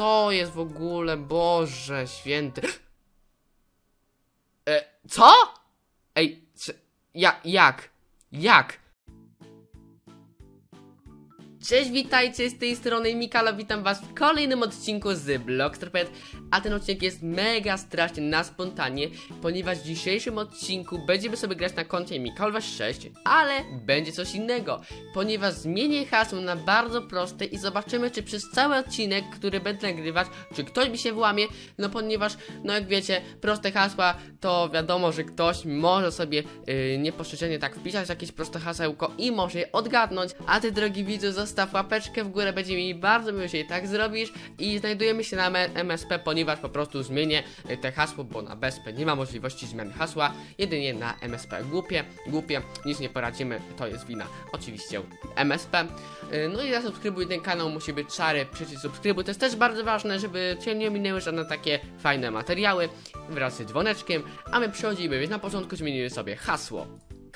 co jest w ogóle, Boże święty. E, co? Ej, c- ja, jak? Jak? Cześć, witajcie, z tej strony Mikalo, witam was w kolejnym odcinku z Blockstropet, a ten odcinek jest mega strasznie na spontanie, ponieważ w dzisiejszym odcinku będziemy sobie grać na koncie Mikalwa 6, ale będzie coś innego, ponieważ zmienię hasło na bardzo proste i zobaczymy, czy przez cały odcinek, który będę nagrywać, czy ktoś mi się włamie, no ponieważ, no jak wiecie, proste hasła, to wiadomo, że ktoś może sobie yy, niepostrzeżenie tak wpisać jakieś proste hasełko i może je odgadnąć, a ty drogi widzu zostaw łapeczkę w górę, będzie mi bardzo miło, jeśli tak zrobisz i znajdujemy się na MSP, ponieważ po prostu zmienię y, te hasło, bo na BSP nie ma możliwości zmiany hasła, jedynie na MSP. Głupie, głupie, nic nie poradzimy, to jest wina oczywiście MSP. Y, No i zasubskrybuj ten kanał, musi być szary przycisk subskrybuj, to jest też bardzo ważne, żeby Cię nie minęły żadne takie fajne materiały wraz z dzwoneczkiem, a my przechodzimy, więc na początku zmienimy sobie hasło.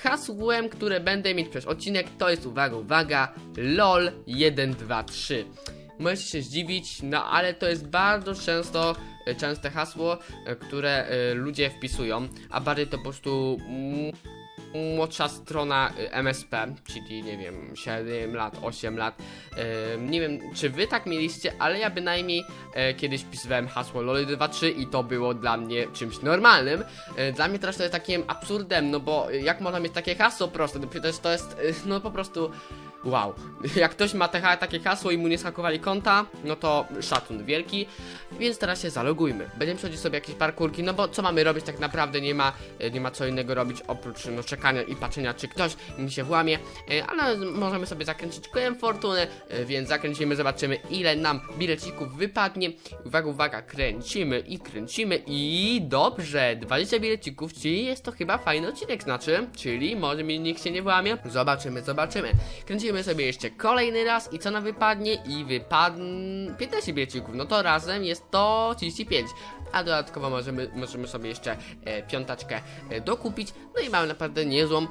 Hasłem, które będę mieć przez odcinek to jest, uwaga, uwaga, LOL 123. Możecie się zdziwić, no ale to jest bardzo często e, częste hasło, e, które e, ludzie wpisują, a bardziej to po prostu mm, młodsza strona y, MSP, czyli nie wiem, 7 lat, 8 lat. Nie wiem, czy wy tak mieliście, ale ja bynajmniej e, kiedyś wpisywałem hasło LOL23 i to było dla mnie czymś normalnym. E, dla mnie teraz to jest takim absurdem, no bo e, jak można mieć takie hasło proste? No to jest, e, no po prostu... Wow, jak ktoś ma takie hasło i mu nie skakowali konta, no to szacun wielki, więc teraz się zalogujmy. Będziemy przechodzić sobie jakieś parkurki, no bo co mamy robić tak naprawdę, nie ma, e, nie ma co innego robić oprócz no, czekania i patrzenia czy ktoś mi się włamie, e, ale możemy sobie zakręcić kołem fortuny, e, więc zakręcimy, zobaczymy ile nam bilecików wypadnie. Uwaga, uwaga, kręcimy i kręcimy i dobrze, 20 bilecików, czyli jest to chyba fajny odcinek, znaczy, czyli może mi nikt się nie włamie. Zobaczymy, zobaczymy. Kręcimy sobie jeszcze kolejny raz i co nam wypadnie i wypadnie 15 bilecików, no to razem jest to 35. A dodatkowo możemy, możemy sobie jeszcze e, piątaczkę e, dokupić. No i mamy naprawdę niezłą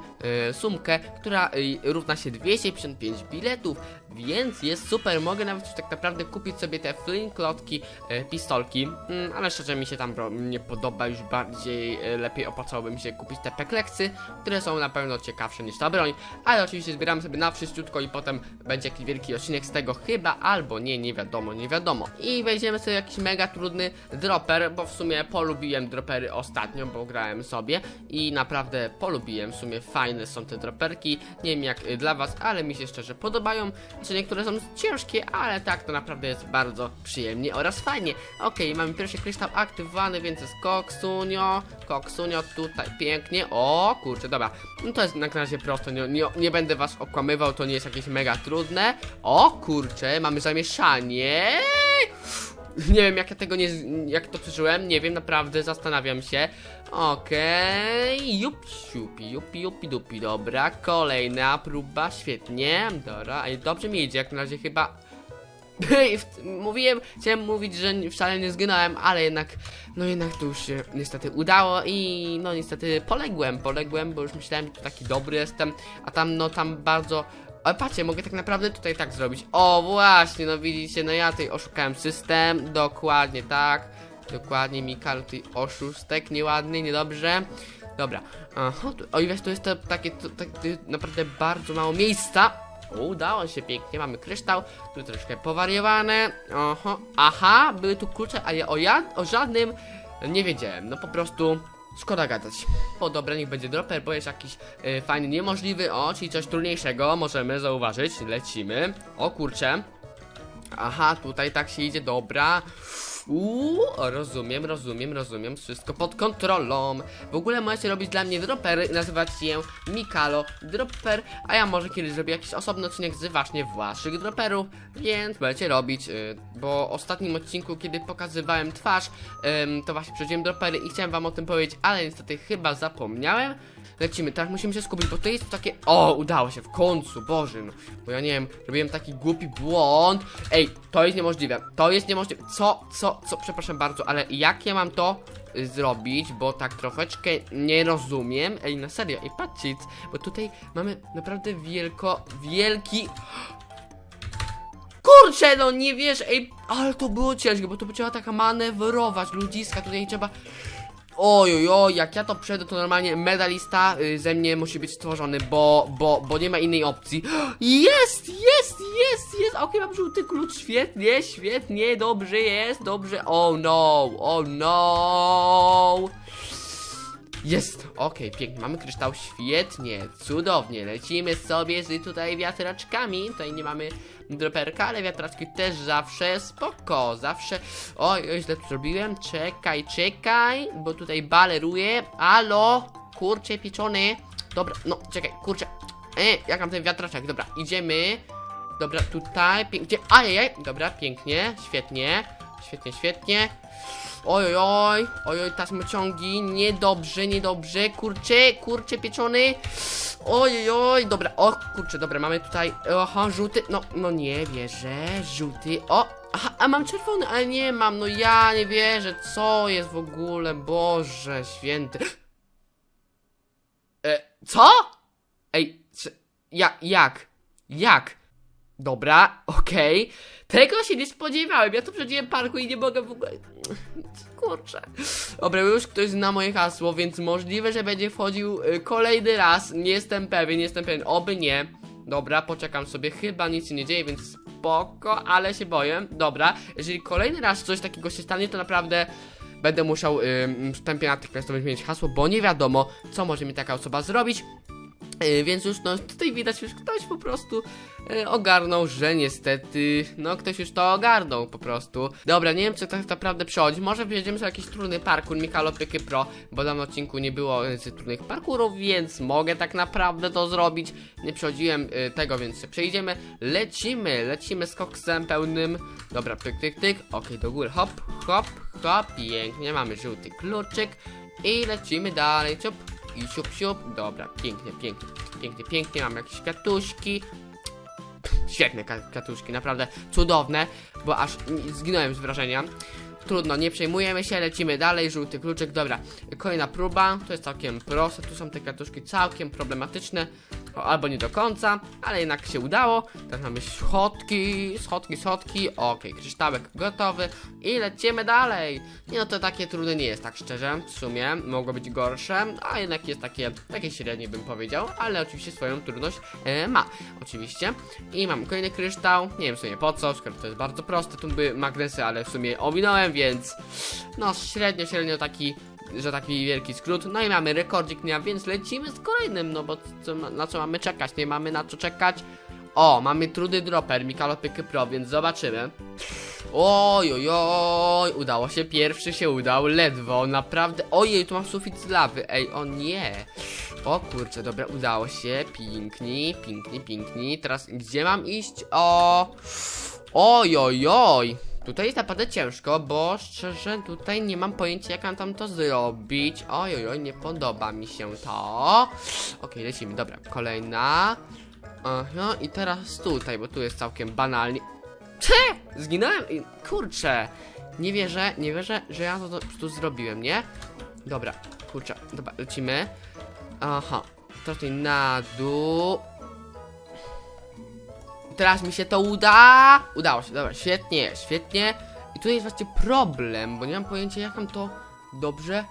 e, sumkę, która e, równa się 255 biletów, więc jest super. Mogę nawet już tak naprawdę kupić sobie te flinklotki, e, pistolki, mm, ale szczerze mi się tam bro, nie podoba. Już bardziej e, lepiej opłacałoby mi się kupić te pekleksy, które są na pewno ciekawsze niż ta broń. Ale oczywiście zbieramy sobie na wszyściutko i potem będzie jakiś wielki odcinek z tego chyba, albo nie, nie wiadomo, nie wiadomo. I wejdziemy sobie jakiś mega trudny dropper, bo w sumie polubiłem dropery ostatnio, bo grałem sobie i naprawdę polubiłem, w sumie fajne są te droperki, nie wiem jak dla was, ale mi się szczerze podobają, znaczy niektóre są ciężkie, ale tak to naprawdę jest bardzo przyjemnie oraz fajnie. Okej, mamy pierwszy kryształ aktywowany, więc jest koksunio, koksunio tutaj pięknie, o kurczę, dobra, no to jest na razie prosto, nie, nie, nie będę was okłamywał, to nie jest jakieś mega trudne, o kurczę, mamy zamieszanie, nie wiem, jak ja tego nie. Jak to przeżyłem, nie wiem, naprawdę zastanawiam się. Okej, jup, siupi, jupi, jupi, dupi, dobra. Kolejna próba, świetnie. Dobra, dobrze mi idzie, jak na razie chyba. Mówiłem, chciałem mówić, że wcale nie zginąłem, ale jednak, no jednak to już się niestety udało i no niestety poległem, poległem, bo już myślałem, że taki dobry jestem, a tam, no tam bardzo ale patrzcie, mogę tak naprawdę tutaj tak zrobić. O, właśnie, no widzicie, no ja tutaj oszukałem system. Dokładnie tak. Dokładnie, Mikal, tutaj oszustek, nieładny, niedobrze. Dobra. Aha, tu, oj, weź, tu jest to takie, to, tak, naprawdę bardzo mało miejsca. O, Udało się pięknie, mamy kryształ, tu troszkę powariowane. Oho, aha, były tu klucze, a ja o, ja o żadnym nie wiedziałem. No po prostu Szkoda gadać. O dobra, niech będzie dropper, bo jest jakiś y, fajny, niemożliwy. O, czyli coś trudniejszego możemy zauważyć. Lecimy. O kurczę. Aha, tutaj tak się idzie, dobra. Uuu, rozumiem, rozumiem, rozumiem. Wszystko pod kontrolą. W ogóle możecie robić dla mnie dropery nazywać je Mikalo Dropper, a ja może kiedyś zrobię jakiś osobny odcinek z właśnie waszych droperów, więc będziecie robić, y, bo w ostatnim odcinku, kiedy pokazywałem twarz, to właśnie przechodziłem dropery i chciałem wam o tym powiedzieć, ale niestety chyba zapomniałem. Lecimy, teraz musimy się skupić, bo to jest takie... O, udało się, w końcu, Boże, no. Bo ja nie wiem, robiłem taki głupi błąd. Ej, to jest niemożliwe, to jest niemożliwe. Co, co, co, przepraszam bardzo, ale jak ja mam to y, zrobić, bo tak troszeczkę nie rozumiem. Ej, na serio, ej, patrzcie, bo tutaj mamy naprawdę wielko, wielki... Kurczę, no nie wiesz, ej, ale to było ciężkie, bo to trzeba taka manewrować, ludziska, tutaj trzeba... Oj, oj, jak ja to przejdę, to normalnie medalista y, ze mnie musi być stworzony, bo, bo, bo nie ma innej opcji. Jest, jest, jest, jest, okej, mam żółty klucz, świetnie, świetnie, dobrze jest, dobrze, oh no, oh no. Jest, okej, pięknie, mamy kryształ, świetnie, cudownie, lecimy sobie z tutaj wiatraczkami, tutaj nie mamy droperka, ale wiatraczki też zawsze spoko, zawsze, oj, oj, źle to zrobiłem, czekaj, czekaj, bo tutaj baleruję, alo, kurcze pieczony, dobra, no, czekaj, kurczę, e, jak mam ten wiatraczek, dobra, idziemy, dobra, tutaj, pięknie, ajajaj, dobra, pięknie, świetnie, świetnie, świetnie, Oj, oj, oj, oj, oj, taśmociągi, niedobrze, niedobrze, kurczę, kurczę pieczony, oj, oj, dobra, o, kurczę, dobra, mamy tutaj, aha, żółty, no, no nie wierzę, żółty, o, aha, a mam czerwony, ale nie mam, no ja nie wierzę, co jest w ogóle, Boże święty, e, co? Ej, co, ja, jak, jak? Dobra, okej. Tego się nie spodziewałem. Ja tu przejdziłem parku i nie mogę w ogóle. Kurczę. Dobra, już ktoś zna moje hasło, więc możliwe, że będzie wchodził y, kolejny raz. Nie jestem pewien, nie jestem pewien. Oby nie. Dobra, poczekam sobie. Chyba nic się nie dzieje, więc spoko, ale się boję. Dobra, jeżeli kolejny raz coś takiego się stanie, to naprawdę będę musiał ym, wstępie natychmiastowo zmienić hasło, bo nie wiadomo, co może mi taka osoba zrobić. Yy, więc już no tutaj widać już ktoś po prostu yy, ogarnął, że niestety, no ktoś już to ogarnął po prostu. Dobra, nie wiem co tak naprawdę przechodzi, może wjedziemy sobie jakiś trudny parkour Mikalo Pyky Pro, bo dawno odcinku nie było z trudnych parkurów, więc mogę tak naprawdę to zrobić. Nie przechodziłem yy, tego, więc przejdziemy. Lecimy, lecimy z koksem pełnym. Dobra, pyk, tyk, tyk, okej, do góry, hop, hop, hop, pięknie, mamy żółty kluczyk i lecimy dalej, ciup. I siup, siup. Dobra, pięknie, pięknie, pięknie, pięknie. Mam jakieś kwiatuszki. Świetne kwiatuszki, naprawdę cudowne, bo aż zginąłem z wrażenia. Trudno, nie przejmujemy się, lecimy dalej, żółty kluczyk, dobra. Kolejna próba, to jest całkiem proste, tu są te kwiatuszki całkiem problematyczne, albo nie do końca, ale jednak się udało. Teraz mamy schodki, schodki, schodki, okej, kryształek gotowy i lecimy dalej. Nie no, to takie trudne nie jest, tak szczerze, w sumie, mogło być gorsze, a jednak jest takie, takie średnie bym powiedział, ale oczywiście swoją trudność e, ma, oczywiście. I mam kolejny kryształ, nie wiem w sumie po co, skoro to jest bardzo proste, tu były magnesy, ale w sumie ominąłem, więc no średnio, średnio taki że taki wielki skrót. No i mamy rekordzik dnia, więc lecimy z kolejnym, no bo co, na co mamy czekać? Nie mamy na co czekać. O, mamy trudy dropper Mikalo Pyky Pro, więc zobaczymy. Oj, oj, oj, udało się, pierwszy się udał, ledwo, naprawdę, ojej, tu mam sufit z lawy, ej, o nie. O kurczę, dobra, udało się, piękni, piękni, piękni, teraz gdzie mam iść? O, oj, oj, oj. Tutaj jest naprawdę ciężko, bo szczerze tutaj nie mam pojęcia jak mam tam to zrobić. Oj, oj, nie podoba mi się to. Okej, lecimy, dobra, kolejna. Aha, i teraz tutaj, bo tu jest całkiem banalnie. Cze! Zginąłem kurczę. Nie wierzę, nie wierzę, że ja to, to prostu zrobiłem, nie? Dobra, kurczę, dobra, lecimy. Aha, tutaj na dół. Teraz mi się to uda. Udało się, dobra, świetnie, świetnie. I tutaj jest właśnie problem, bo nie mam pojęcia jak mam to dobrze.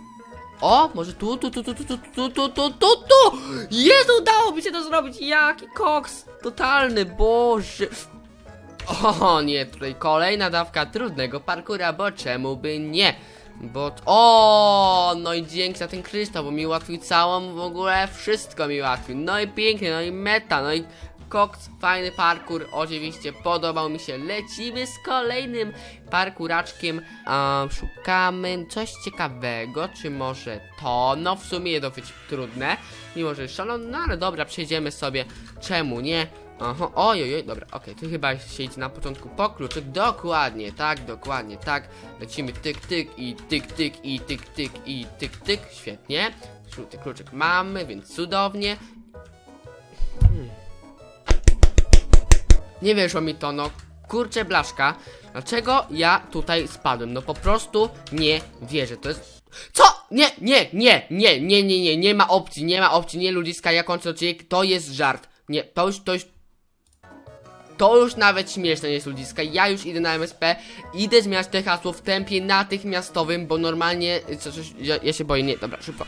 O, może tu, tu, tu, tu, tu, tu, tu, tu, tu, tu, tu! Jest, udało mi się to zrobić! Jaki koks! Totalny, boże! O nie, tutaj kolejna dawka trudnego parkura, bo czemu by nie? Bo... O, no i dzięki za ten kryształ, bo mi ułatwił całą w ogóle wszystko mi ułatwił. No i pięknie, no i meta, no i koks, fajny parkour, oczywiście podobał mi się. Lecimy z kolejnym parkuraczkiem. Um, szukamy coś ciekawego, czy może to? No w sumie dosyć trudne, mimo że jest szalone, no ale dobra, przejdziemy sobie. Czemu nie? Aha, oj, oj, oj, dobra, okej, tu chyba się idzie na początku po kluczyk, dokładnie, tak, dokładnie, tak, lecimy tyk, tyk i tyk, tyk i tyk, tyk i tyk, tyk, świetnie, kluczyk mamy, więc cudownie. Nie wyszło mi to, no, kurczę blaszka, dlaczego ja tutaj spadłem, no po prostu nie wierzę, to jest... Co? Nie, nie, nie, nie, nie, nie, nie, nie ma opcji, nie ma opcji, nie ludziska, ja kończę odcinek, to jest żart. Nie, to już, to już... To już nawet śmieszne jest ludziska, ja już idę na MSP, idę zmieniać te hasło w tempie natychmiastowym, bo normalnie, co, coś, ja, ja się boję, nie, dobra, szybko.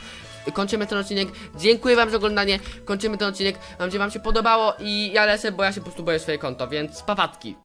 Kończymy ten odcinek, dziękuję wam za oglądanie, kończymy ten odcinek, mam nadzieję wam się podobało i ja lecę, bo ja się po prostu boję swoje konto, więc papatki.